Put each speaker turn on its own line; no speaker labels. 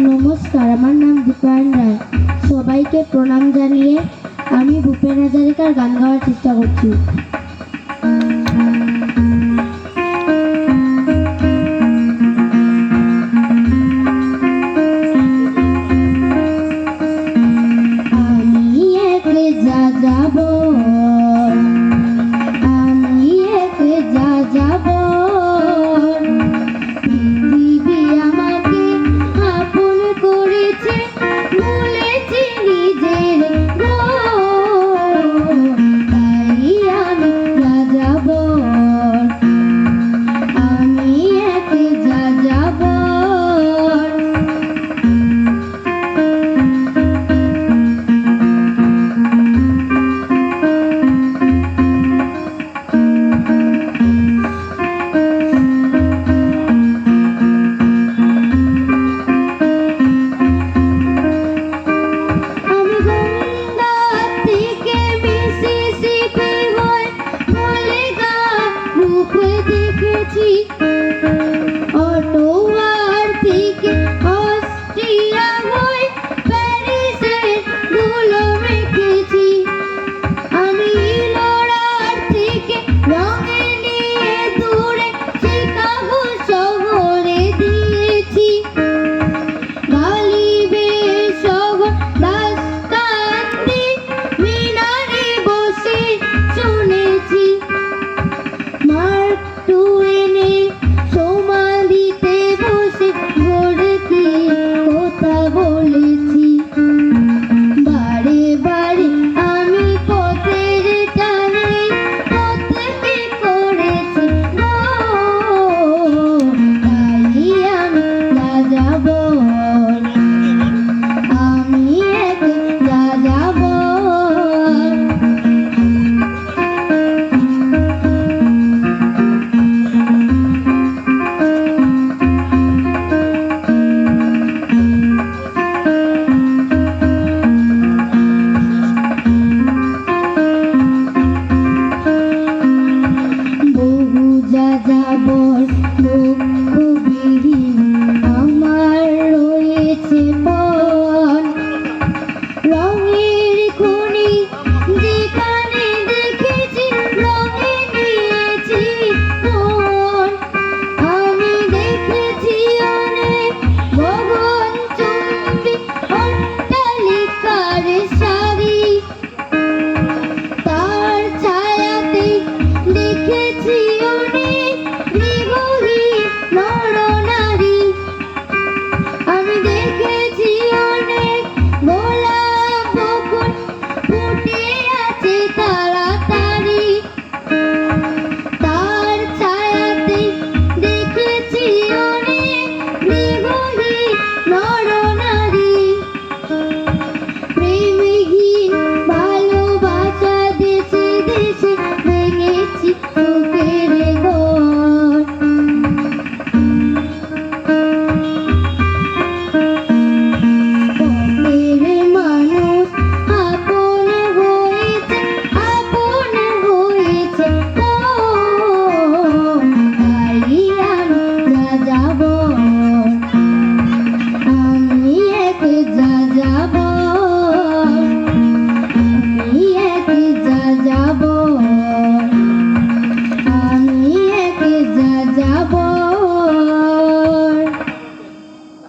নমস্কার আমার নাম দীপায়ন রায়। সবাইকে প্রণাম জানিয়ে আমি ভূপেন হাজারিকার গান গাওয়ার চেষ্টা করছি। Oh.